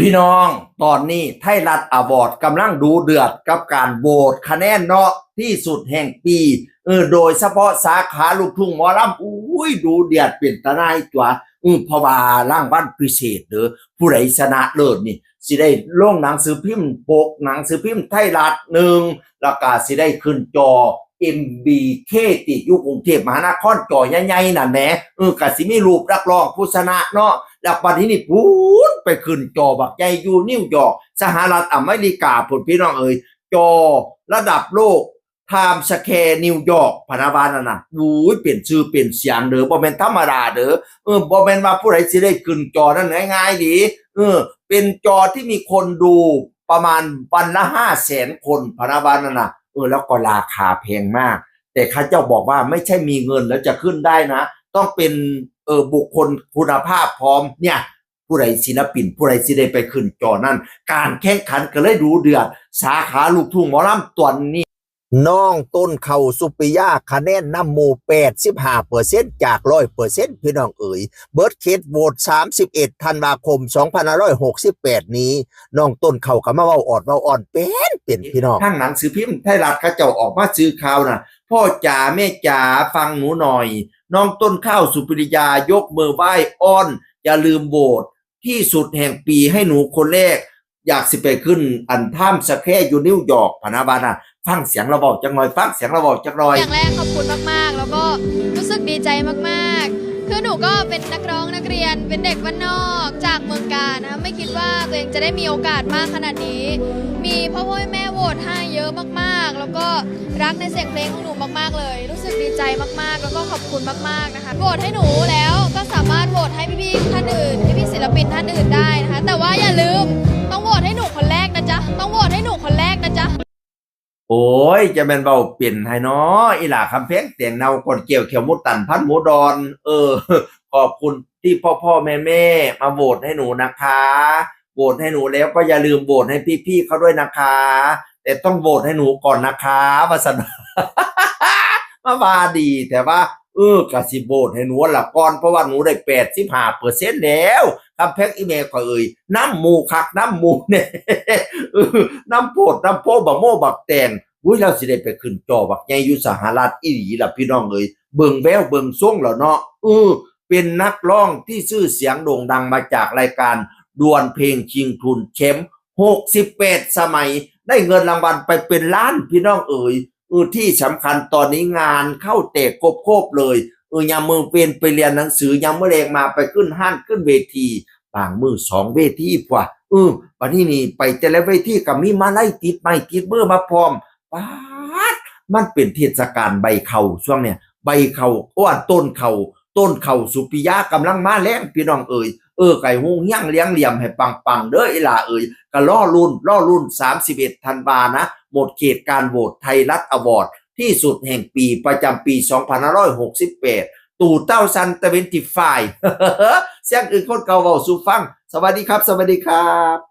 พี่น้องตอนนี้ไทยรัฐอวอร์ดกำลังดูเดือดกับการโหวตคะแนนเนาะที่สุดแห่งปีเออโดยเฉพาะสาขาลูกทุ่งหมอลำอุ้ยดูเดือดเป็นตะนายตัวอือพวาร่างบ้านพิเศษเด้อผู้ใดชนะเลิศนี่สิได้ลงหนังสือพิมพ์ปกหนังสือพิมพ์ไทยรัฐหนึ่งแล้วก็สิได้ขึ้นจอ MBK ติดอยู่กรุงเทพมหานครจอใหญ่ๆนั่นแหมเออก็สิมีรูปรับรองผู้ชนะเนาะ แล้วปัจจุบันนี้พูนไปขึ้นจอบักใหญ่อยู่นิวยอร์กสหรัฐอเมริกาผลพี่น้องเอ่ยจอระดับโลกไทม์สแควร์นิวยอร์กพนาบานนั่นน่ะอู้ยเปลี่ยนชื่อเปลี่ยนเสียงเด้อบ่แม่นธรรมดาเด้อเออบ่แม่นว่าผู้ใดสิได้ขึ้นจอนั่นง่ายๆดีเออ เป็นจอที่มีคนดูประมาณวันละห้าแสนคนพนาบานนั่นน่ะเออแล้วก็ราคาแพงมาก แต่ข้าเจ้าบอกว่าไม่ใช่มีเงินแล้วจะขึ้นได้นะ ต้องเป็น เออบุคคลคุณภาพพร้อมเนี่ยผู้ใดศิลปิน ผู้ใดสิได้ไปขึ้นจอนั่นการแข่งขันก็เลยดูเดือด สาขาลูกทุ่งหมอลำตัวนี้น้องต้นเข่าสุปิยาคะแนนนำหมู่85เปอร์เซ็นต์จาก100เปอร์เซ็นต์พี่น้องเอ๋ยเบิร์ดเคสโหวต31ธันวาคม2568นี้ น้องต้นเข่าก็มาเว้าออดเว้าอ่อนเป็นเป็นพี่น้องทางหนังสือพิมพ์ไทยรัฐเขาเจ้าออกมาซื้อข่าวน่ะ พ่อจ๋าแม่จ๋าฟังหนูหน่อย น้องต้นข้าวสุปริยายกมือไหว้อ้อน อย่าลืมโบสที่สุดแห่งปีให้หนูคนแรก อยากสิไปขึ้นอันถ้ำสแค่อยู่นิวยอร์กพนาบานะฟังเสียงเราบอกจังหน่อย ฟังเสียงเราบอกจังหน่อย อย่างแรกขอบคุณมาก ๆ แล้วก็รู้สึกดีใจมาก ๆ คือหนูก็เป็นนักร้องนักเรียน เป็นเด็กบ้านนอกจากเมืองกาญนะคะไม่คิดว่าตัวเองจะได้มีโอกาสมากขนาดนี้ มีพ่อพ่อแม่โหวตให้เยอะมากๆ แล้วก็รักในเสียงเพลงของหนูมากๆเลย รู้สึกดีใจมากๆ แล้วก็ขอบคุณมากๆนะคะโหวตให้หนูแล้วก็สามารถโหวตให้พี่ๆท่านอื่นพี่ๆศิลปินท่านอื่นได้นะคะแต่ว่าอย่า โอ้ย จะเป็นเบาเปลี่ยนให้น้ออีหล่าคำเพงเตียงเนาก่อนเกี่ยวเขียวมุดตันพันหมูดอน เออ ขอบคุณที่พ่อพ่อแม่แม่มาโหวตให้หนูนะคะโหวตให้หนูแล้วก็อย่าลืมโหวตให้พี่ๆเขาด้วยนะคะ แต่ต้องโหวตให้หนูก่อนนะคะมาสนมาบาดีแต่ว่า เออกะสิโบดให้หนูละก่อนเพราะว่าหนูได้แปดสิบห้าเปอร์เซ็นต์แล้วคำแพ็กอีเมลก็เอ่ยน้ำหมูคักน้ำหมูเนี่ยเออน้ำโพดน้ำโพบักโม่บักแตงอุ้ยเราสิได้ไปขึ้นจอบักใหญ่อยู่สหรัฐอีหลีล่ะพี่น้องเอ้ยเบิ่งแววเบิ่งส่งแล้วเนาะเออเป็นนักร้องที่ชื่อเสียงโด่งดังมาจากรายการดวลเพลงชิงทุนแชมป์68 สมัย ได้เงินรางวัลไปเป็นล้านพี่น้องเอ๋ย เออที่สำคัญตอนนี้งานเข้าเตะโคบเลยเออยามมือเป็นไปเรียนหนังสือยามมือแรงมาไปขึ้นห้านขึ้นเวทีบางมือสองเวทีกว่าเออวันนี้นี่ไปแต่ละเวทีกับมีมาไล่ติดไม้ติดมือมาพร้อมป๊าดมันเป็นเทศกาลใบเข่าช่วงเนี่ยใบเข่าอ้วนต้นเข่าต้นเข่าสุปิยากำลังมาแรงพี่น้องเอ๋ยเออไก่หูย่างเลี้ยงเหลี่ยมให้ปังๆเด้ออีหล่าเอ๋ยก็ล่อรุ่นล่อรุ่น31ธันวานะ หมดเขตการโหวตไทยรัฐอวอร์ดที่สุดแห่งปีประจำปี 2568 ตู่เต้าซันเตเวนติไฟเสียงอื่นคนเก่าเบาสู่ฟัง สวัสดีครับ สวัสดีครับ